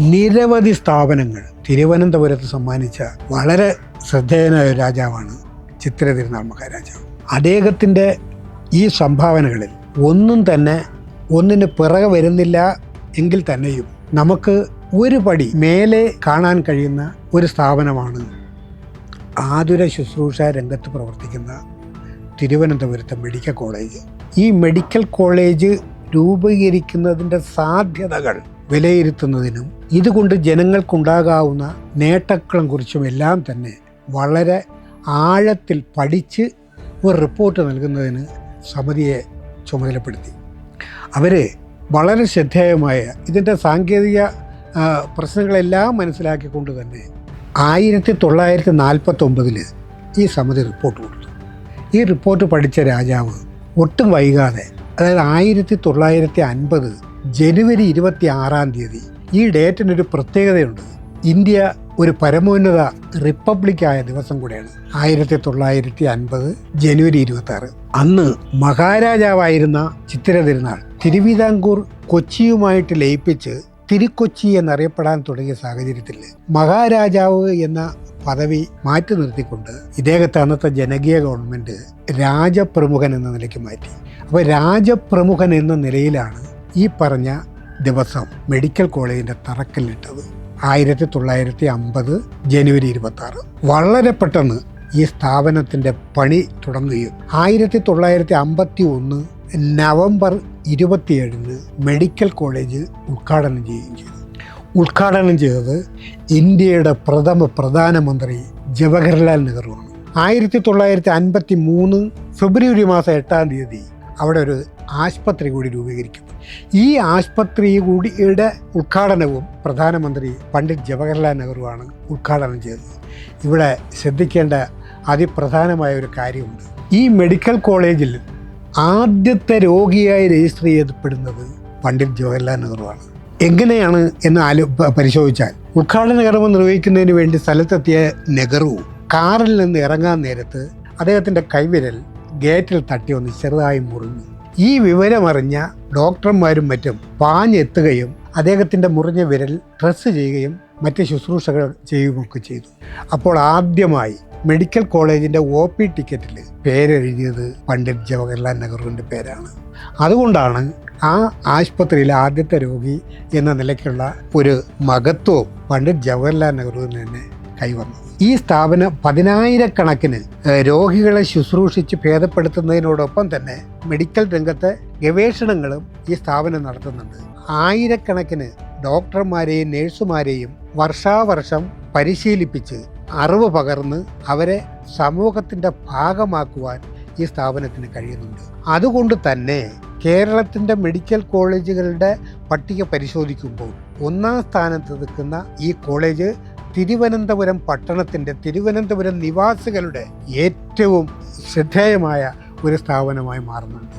നിരവധി സ്ഥാപനങ്ങൾ തിരുവനന്തപുരത്ത് സമ്മാനിച്ച വളരെ ശ്രദ്ധേയനായ രാജാവാണ് ചിത്ര തിരുനാൾ മഹാരാജാവ് അദ്ദേഹത്തിന്റെ ഈ സംഭാവനകളിൽ ഒന്നും തന്നെ ഒന്നിന് പിറകെ വരുന്നില്ല എങ്കിൽ തന്നെയും നമുക്ക് ഒരു പടി മേലെ കാണാൻ കഴിയുന്ന ഒരു സ്ഥാപനമാണ് ആതുര ശുശ്രൂഷ രംഗത്ത് പ്രവർത്തിക്കുന്ന തിരുവനന്തപുരത്തെ മെഡിക്കൽ കോളേജ്. ഈ മെഡിക്കൽ കോളേജ് രൂപീകരിക്കുന്നതിന്റെ സാധ്യതകൾ വിലയിരുത്തുന്നതിനും ഇതുകൊണ്ട് ജനങ്ങൾക്കുണ്ടാകാവുന്ന നേട്ടങ്ങളെ കുറിച്ചും എല്ലാം തന്നെ വളരെ ആഴത്തിൽ പഠിച്ച് ഒരു റിപ്പോർട്ട് നൽകുന്നതിന് സമിതിയെ ചുമതലപ്പെടുത്തി. അവർ വളരെ ശ്രദ്ധേയമായ ഇതിന്റെ സാങ്കേതിക പ്രശ്നങ്ങളെല്ലാം മനസ്സിലാക്കിക്കൊണ്ട് തന്നെ ആയിരത്തി തൊള്ളായിരത്തി നാൽപ്പത്തൊമ്പതിൽ ഈ സമിതി റിപ്പോർട്ട് കൊടുത്തു. ഈ റിപ്പോർട്ട് പഠിച്ച രാജാവ് ഒട്ടും വൈകാതെ അതായത് ആയിരത്തി തൊള്ളായിരത്തി അൻപത് ജനുവരി ഇരുപത്തി ആറാം തീയതി ഈ ഡേറ്റിനൊരു പ്രത്യേകതയുണ്ട്. ഇന്ത്യ ഒരു പരമോന്നത റിപ്പബ്ലിക് ആയ ദിവസം കൂടിയാണ്. ആയിരത്തി തൊള്ളായിരത്തി അൻപത് ജനുവരി ഇരുപത്തി ആറ് അന്ന് മഹാരാജാവായിരുന്ന ചിത്തിര തിരുനാൾ തിരുവിതാംകൂർ കൊച്ചിയുമായിട്ട് ലയിപ്പിച്ച് തിരുക്കൊച്ചി എന്നറിയപ്പെടാൻ തുടങ്ങിയ സാഹചര്യത്തിൽ മഹാരാജാവ് എന്ന പദവി മാറ്റി നിർത്തിക്കൊണ്ട് ഇദ്ദേഹത്തെ അന്നത്തെ ജനകീയ ഗവൺമെന്റ് രാജപ്രമുഖൻ എന്ന നിലയ്ക്ക് മാറ്റി. അപ്പോൾ രാജപ്രമുഖൻ എന്ന നിലയിലാണ് ഈ പറഞ്ഞ ദിവസം മെഡിക്കൽ കോളേജിന്റെ തറക്കല്ലിട്ടത് ആയിരത്തി തൊള്ളായിരത്തി അമ്പത് ജനുവരി ഇരുപത്തി ആറ് വളരെ പെട്ടെന്ന് ഈ സ്ഥാപനത്തിന്റെ പണി തുടങ്ങുകയും ആയിരത്തി തൊള്ളായിരത്തി അമ്പത്തി ഒന്ന് നവംബർ ഇരുപത്തിയേഴിന് മെഡിക്കൽ കോളേജ് ഉദ്ഘാടനം ചെയ്യുകയും ചെയ്തു. ഉദ്ഘാടനം ചെയ്തത് ഇന്ത്യയുടെ പ്രഥമ പ്രധാനമന്ത്രി ജവഹർലാൽ നെഹ്റുവാണ്. ആയിരത്തി തൊള്ളായിരത്തി അൻപത്തി മൂന്ന് ഫെബ്രുവരി മാസം എട്ടാം തീയതി അവിടെ ഒരു ആശുപത്രി കൂടി രൂപീകരിക്കും. ഈ ആശുപത്രി കൂടിയുടെ ഉദ്ഘാടനവും പ്രധാനമന്ത്രി പണ്ഡിറ്റ് ജവഹർലാൽ നെഹ്റുവാണ് ഉദ്ഘാടനം ചെയ്തത്. ഇവിടെ ശ്രദ്ധിക്കേണ്ട അതിപ്രധാനമായ ഒരു കാര്യമുണ്ട്. ഈ മെഡിക്കൽ കോളേജിൽ ആദ്യത്തെ രോഗിയായി രജിസ്റ്റർ ചെയ്യപ്പെടുന്നത് പണ്ഡിറ്റ് ജവഹർലാൽ നെഹ്റുവാണ്. എങ്ങനെയാണ് എന്ന് ആലോ പരിശോധിച്ചാൽ ഉദ്ഘാടന കർമ്മം നിർവഹിക്കുന്നതിന് വേണ്ടി സ്ഥലത്തെത്തിയ നെഹ്റു കാറിൽ നിന്ന് ഇറങ്ങാൻ നേരത്ത് അദ്ദേഹത്തിന്റെ കൈവിരൽ ഗേറ്റിൽ തട്ടി ഒന്ന് ചെറുതായി മുറിഞ്ഞു. ഈ വിവരമറിഞ്ഞ ഡോക്ടർമാരും മറ്റും പാഞ്ഞെത്തുകയും അദ്ദേഹത്തിന്റെ മുറിഞ്ഞ വിരൽ ഡ്രസ്സ് ചെയ്യുകയും മറ്റ് ശുശ്രൂഷകൾ ചെയ്യുകയൊക്കെ ചെയ്തു. അപ്പോൾ ആദ്യമായി മെഡിക്കൽ കോളേജിന്റെ ഒ പി ടിക്കറ്റിൽ പേരെഴുതിയത് പണ്ഡിറ്റ് ജവഹർലാൽ നെഹ്റുവിന്റെ പേരാണ്. അതുകൊണ്ടാണ് ആ ആശുപത്രിയിലെ ആദ്യത്തെ രോഗി എന്ന നിലയ്ക്കുള്ള ഒരു മഹത്വവും പണ്ഡിറ്റ് ജവഹർലാൽ നെഹ്റുവിന് തന്നെ കൈവന്നത്. ഈ സ്ഥാപനം പതിനായിരക്കണക്കിന് രോഗികളെ ശുശ്രൂഷിച്ച് ഭേദപ്പെടുത്തുന്നതിനോടൊപ്പം തന്നെ മെഡിക്കൽ രംഗത്തെ ഗവേഷണങ്ങളും ഈ സ്ഥാപനം നടത്തുന്നുണ്ട്. ആയിരക്കണക്കിന് ഡോക്ടർമാരെയും നേഴ്സുമാരെയും വർഷാവർഷം പരിശീലിപ്പിച്ച് അറിവ് പകർന്ന് അവരെ സമൂഹത്തിന്റെ ഭാഗമാക്കുവാൻ ഈ സ്ഥാപനത്തിന് കഴിയുന്നുണ്ട്. അതുകൊണ്ട് തന്നെ കേരളത്തിന്റെ മെഡിക്കൽ കോളേജുകളുടെ പട്ടിക പരിശോധിക്കുമ്പോൾ ഒന്നാം സ്ഥാനത്ത് നിൽക്കുന്ന ഈ കോളേജ് തിരുവനന്തപുരം പട്ടണത്തിന്റെ തിരുവനന്തപുരം നിവാസികളുടെ ഏറ്റവും ശ്രദ്ധേയമായ ഒരു സ്ഥാപനമായി മാറുന്നുണ്ട്.